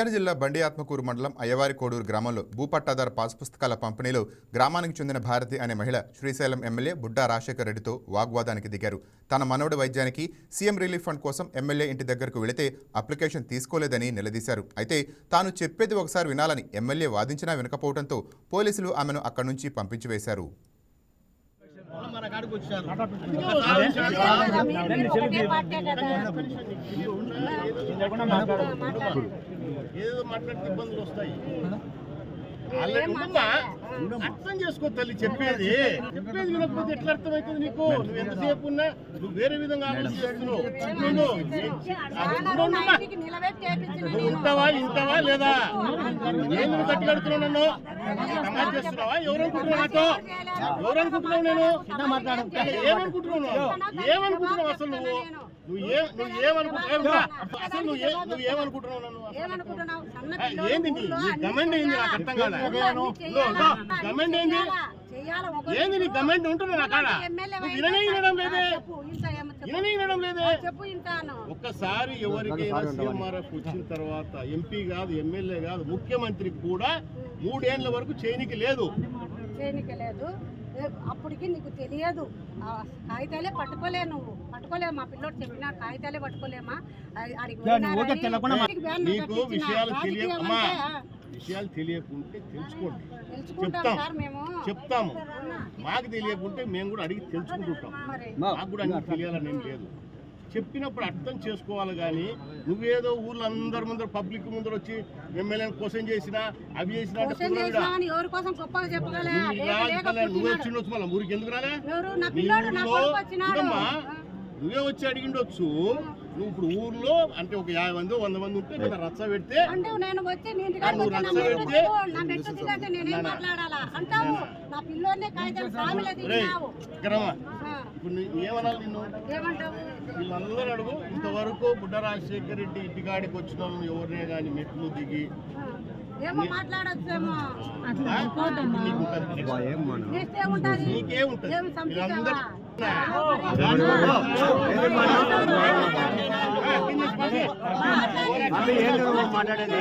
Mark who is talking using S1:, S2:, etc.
S1: నంద్యాల జిల్లా బండి ఆత్మకూరు మండలం అయ్యవారి కోడూరు గ్రామంలో భూపట్టాదారు పాస్ పుస్తకాల పంపిణీలో గ్రామానికి చెందిన భారతి అనే మహిళ శ్రీశైలం ఎమ్మెల్యే బుడ్డా రాజశేఖర్ రెడ్డితో వాగ్వాదానికి దిగారు. తన మనవడి వైద్యానికి సీఎం రిలీఫ్ ఫండ్ కోసం ఎమ్మెల్యే ఇంటి దగ్గరకు వెళితే అప్లికేషన్ తీసుకోలేదని నిలదీశారు. అయితే తాను చెప్పేది ఒకసారి వినాలని ఎమ్మెల్యే వాదించినా వినకపోవడంతో పోలీసులు ఆమెను అక్కడి నుంచి పంపించివేశారు.
S2: మన కాడికి వచ్చారు ఏదో మాట్లాడితే ఇబ్బందులు వస్తాయి. ఆల్రెడీ ఉండమ్మా అర్థం చేసుకో తల్లి చెప్పేది. చెప్పేది వినకపోతే ఎట్లా అర్థమవుతుంది నీకు? నువ్వు ఎంతసేపు ఉన్నా నువ్వు వేరే విధంగా ఆలోచిస్తున్నావు. నువ్వు ఉంటావా ఇంటావా లేదా? నేను నువ్వు తట్టి కడుతున్నావు నన్ను? సమాజ్ చేస్తున్నావా? ఎవరు అనుకుంటున్నావు నాతో ఎవరు అనుకుంటున్నావు నేను ఏమనుకుంటున్నావు నువ్వు? ఏమనుకుంటున్నావు అసలు నువ్వు? నువ్వు ఏ నువ్వు ఏమనుకుంటున్నావు? అసలు నువ్వు ఏ నువ్వు ఏమనుకుంటున్నావు నన్ను ఏంది గమెంట్ ఏంది నాకు అర్థం కాదా గమెంట్ ఏంది ఏంది నీ కాడ? నువ్వు విననే వినడం లేదే. విననే వినడం లేదే. ఒక్కసారి ఎవరికైనా సీఎంఆర్ఎఫ్ వచ్చిన తర్వాత ఎంపీ కాదు ఎమ్మెల్యే కాదు ముఖ్యమంత్రి కూడా మూడేళ్ళ వరకు చేయనికి లేదు.
S3: చేయనికి లేదు. అప్పటికి నీకు తెలియదు. ఆ కాగితాలే పట్టుకోలే నువ్వు. పట్టుకోలే మా పిల్లోడు చెప్పిన కాగితాలే పట్టుకోలేమా.
S2: విషయాలు
S3: అంటే,
S2: విషయాలు తెలియకుంటే తెలుసుకోండి. చెప్తాం. చెప్తాము. మాకు తెలియకుంటే మేము కూడా అడిగి తెలుసుకుంటుంటాం. మాకు కూడా అన్ని తెలియాలని ఏం లేదు. చెప్పినప్పుడు అర్థం చేసుకోవాలి కానీ నువ్వేదో ఊర్లో అందరి ముందర పబ్లిక్ ముందర వచ్చి ఎమ్మెల్యే క్వశ్చన్ చేసినా అవి చేసినా నువ్వు. వచ్చిండొచ్చు మళ్ళీ. ఊరికి ఎందుకు రాలే? నువ్వే వచ్చి అడిగిండొచ్చు. నువ్వు ఇప్పుడు ఊర్లో అంటే ఒక యాభై మంది వంద మంది ఉంటే కదా రచ్చ పెడితే
S3: అంటే నేను వచ్చి నీ ఇంటికి
S2: నువ్వు
S3: వచ్చి నా
S2: రచ్చ
S3: మెట్టు
S2: పెడితే-
S3: దిగు, నా మెట్టు దిగాక నేనేం మాట్లాడాలా? అంటావు నా పిల్లోనే కాగితాలు సామిలో
S2: రేయ్,
S3: దిగినావు
S2: ఇక్కడమ్మా
S3: ఆ,
S2: ఇప్పుడు ఏమనాలి నిన్ను?
S3: ఏమంటావు?
S2: వీళ్ళందరూ అడుగు ఇంతవరకు బుడ్డ రాజశేఖర్ రెడ్డి ఇంటికాడికి వచ్చిన ఎవరినే కానీ మెట్లు దిగి
S3: ఏమో మాట్లాడొచ్చేమో.
S2: ఆ? నీకు ఉంటది.
S3: నెక్స్ట్ ఏముంటది
S2: నీకే ఉంటది
S3: ఏమి
S2: వీళ్ళందరూ మాట్లాడేది